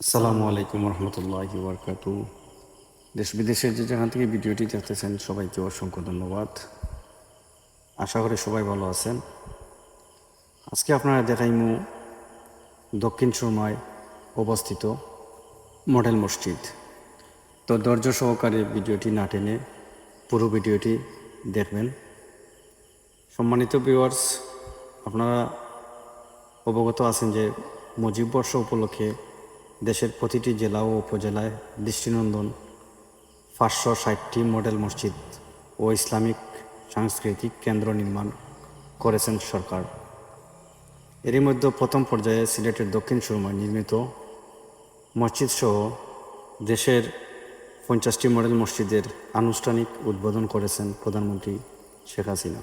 আসসালামু আলাইকুম রহমতুল্লাহ বরকাত দেশ বিদেশের যে যেখান থেকে ভিডিওটি দেখতেছেন, সবাইকে অসংখ্য ধন্যবাদ। আশা করি সবাই ভালো আছেন। আজকে আপনারা দেখাইমু দক্ষিণ সুরমায় অবস্থিত মডেল মসজিদ। তো ধৈর্য সহকারে ভিডিওটি না টেনে পুরো ভিডিওটি দেখবেন। সম্মানিত ভিউয়ার্স আপনারা অবগত আছেন যে মুজিব বর্ষ উপলক্ষে দেশের প্রতিটি জেলা ও উপজেলায় দৃষ্টিনন্দন পাঁচশো ষাটটি মডেল মসজিদ ও ইসলামিক সাংস্কৃতিক কেন্দ্র নির্মাণ করেছেন সরকার। এরই মধ্যে প্রথম পর্যায়ে সিলেটের দক্ষিণ সুরমায় নির্মিত মসজিদ সহ দেশের পঞ্চাশটি মডেল মসজিদের আনুষ্ঠানিক উদ্বোধন করেছেন প্রধানমন্ত্রী শেখ হাসিনা।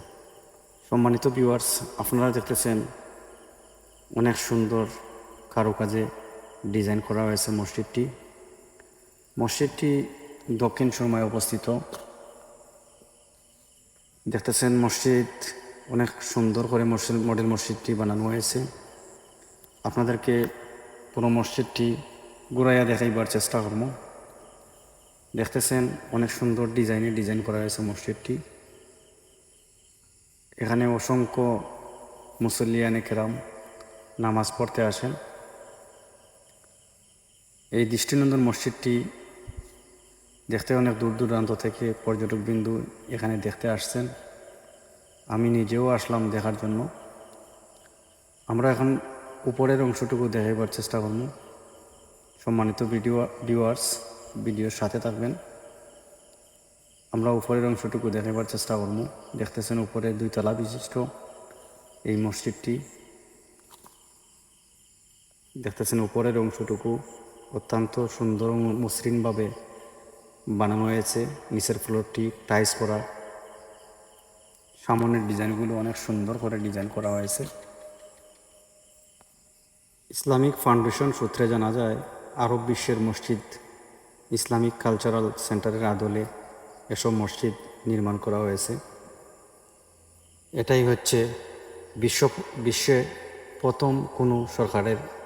সম্মানিত ভিউয়ার্স আপনারা দেখতেছেন অনেক সুন্দর কারুকাজে ডিজাইন করা হয়েছে মসজিদটি। মসজিদটি দক্ষিণ সুরমায় অবস্থিত। দেখতেছেন মসজিদ অনেক সুন্দর করে মসজিদ মডেল মসজিদটি বানানো হয়েছে। আপনাদেরকে পুরো মসজিদটি ঘুরাইয়া দেখাইবার চেষ্টা করব। দেখতেছেন অনেক সুন্দর ডিজাইনে ডিজাইন করা হয়েছে মসজিদটি। এখানে অসংখ্য মুসল্লিয়ানে কেরাম নামাজ পড়তে আসেন। এই দৃষ্টিনন্দন মসজিদটি দেখতে অনেক দূর দূরান্ত থেকে পর্যটক বিন্দু এখানে দেখতে আসছেন। আমি নিজেও আসলাম দেখার জন্য। আমরা এখন উপরের অংশটুকু দেখাইবার চেষ্টা করব। সম্মানিত ভিডিও ভিউয়ার্স ভিডিওর সাথে থাকবেন। আমরা উপরের অংশটুকু দেখাইবার চেষ্টা করব। দেখতেছেন উপরে দুইতলা বিশিষ্ট এই মসজিদটি। দেখতেছেন উপরের অংশটুকু। অত্যন্ত সুন্দর মসৃণভাবে বানানো হয়েছে। নিচের ফ্লোরটি টাইস করা। সামনের ডিজাইনগুলো অনেক সুন্দর করে ডিজাইন করা হয়েছে। ইসলামিক ফাউন্ডেশন সূত্রে জানা যায়, আরব বিশ্বের মসজিদ ইসলামিক কালচারাল সেন্টারের আদলে এসব মসজিদ নির্মাণ করা হয়েছে। এটাই হচ্ছে বিশ্ব বিশ্বে প্রথম কোনো সরকারের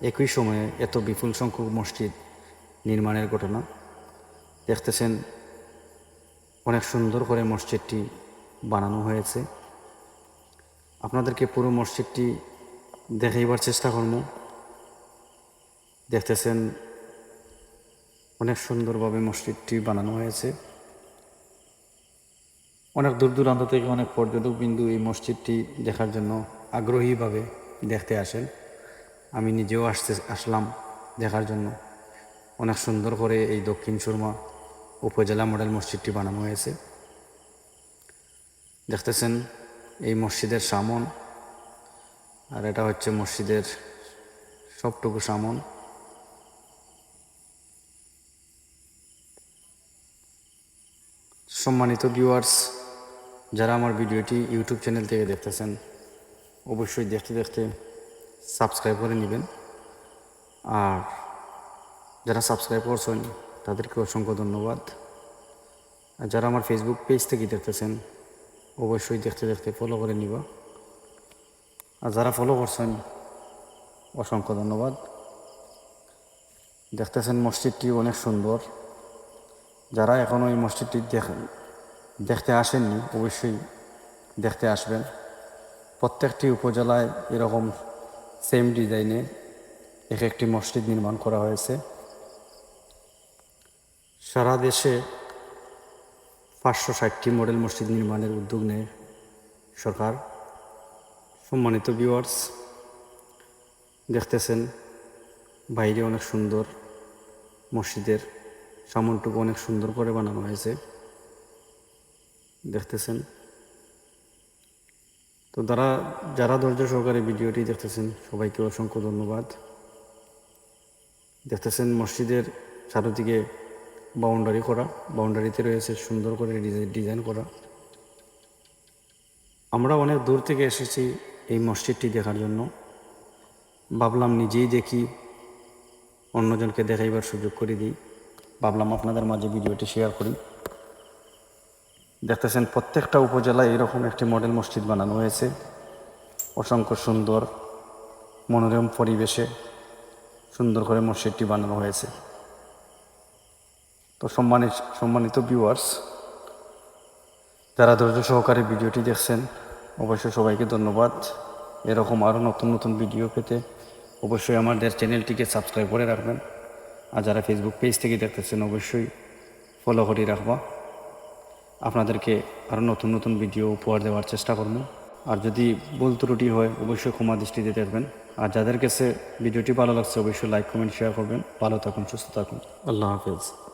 একই সময়ে এত বিপুল সংখ্যক মসজিদ নির্মাণের ঘটনা, দেখতেছেন অনেক সুন্দর করে মসজিদটি বানানো হয়েছে। আপনাদেরকে পুরো মসজিদটি দেখাইবার চেষ্টা করব। দেখতেছেন অনেক সুন্দরভাবে মসজিদটি বানানো হয়েছে। অনেক দূর দূরান্ত থেকে অনেক পর্যটক বিন্দু এই মসজিদটি দেখার জন্য আগ্রহীভাবে দেখতে আসেন। আমি নিজেও আসতে আসলাম দেখার জন্য। অনেক সুন্দর করে এই দক্ষিণ সুরমা উপজেলা মডেল মসজিদটি বানানো হয়েছে। দেখতেছেন এই মসজিদের সামন, আর এটা হচ্ছে মসজিদের সবটুকু সামন। সম্মানিত ভিউয়ার্স যারা আমার ভিডিওটি ইউটিউব চ্যানেল থেকে দেখতেছেন, অবশ্যই দেখতে দেখতে সাবস্ক্রাইব করে নেবেন। আর যারা সাবস্ক্রাইব করছেন, তাদেরকে অসংখ্য ধন্যবাদ। আর যারা আমার ফেসবুক পেজ থেকে দেখতেছেন, অবশ্যই দেখতে দেখতে ফলো করে নিবা। আর যারা ফলো করছেন, অসংখ্য ধন্যবাদ। দেখতেছেন মসজিদটি অনেক সুন্দর। যারা এখনও এই মসজিদটি দেখ দেখতে আসেননি, অবশ্যই দেখতে আসবেন। প্রত্যেকটি উপজেলায় এরকম সেম ডিজাইনে এক একটি মসজিদ নির্মাণ করা হয়েছে। সারা দেশে পাঁচশো ষাটটি মডেল মসজিদ নির্মাণের উদ্যোগ নেয় সরকার। সম্মানিত ভিউয়ার্স দেখতেছেন বাইরে অনেক সুন্দর মসজিদের, সামনটুকু অনেক সুন্দর করে বানানো হয়েছে। দেখতেছেন তো যারা যারা ধৈর্য সহকারে ভিডিওটি দেখতেছেন, সবাইকে অসংখ্য ধন্যবাদ। দেখতেছেন মসজিদের চারদিকে বাউন্ডারি করা বাউন্ডারিতে রয়েছে সুন্দর করে ডিজাইন করা। আমরা অনেক দূর থেকে এসেছি এই মসজিদটি দেখার জন্য। ভাবলাম নিজেই দেখি, অন্যজনকে দেখাইবার সুযোগ করে দিই। ভাবলাম আপনাদের মাঝে ভিডিওটি শেয়ার করি। দেখতেছেন প্রত্যেকটা উপজেলায় এরকম একটি মডেল মসজিদ বানানো হয়েছে। অসংখ্য সুন্দর মনোরম পরিবেশে সুন্দর করে মসজিদটি বানানো হয়েছে। তো সম্মানিত সম্মানিত ভিউয়ার্স যারা ধৈর্য সহকারে ভিডিওটি দেখছেন, অবশ্যই সবাইকে ধন্যবাদ। এরকম আরও নতুন নতুন ভিডিও পেতে অবশ্যই আমাদের চ্যানেলটিকে সাবস্ক্রাইব করে রাখবেন। আর যারা ফেসবুক পেজ থেকে দেখতেছেন, অবশ্যই ফলো করে রাখবা। আপনাদেরকে আরও নতুন নতুন ভিডিও উপহার দেওয়ার চেষ্টা করব। আর যদি ভুল ত্রুটি হয়, অবশ্যই ক্ষমা দৃষ্টি দিতে দেখবেন। আর যাদের কাছে ভিডিওটি ভালো লাগছে, অবশ্যই লাইক কমেন্ট শেয়ার করবেন। ভালো থাকুন, সুস্থ থাকুন। আল্লাহ হাফেজ।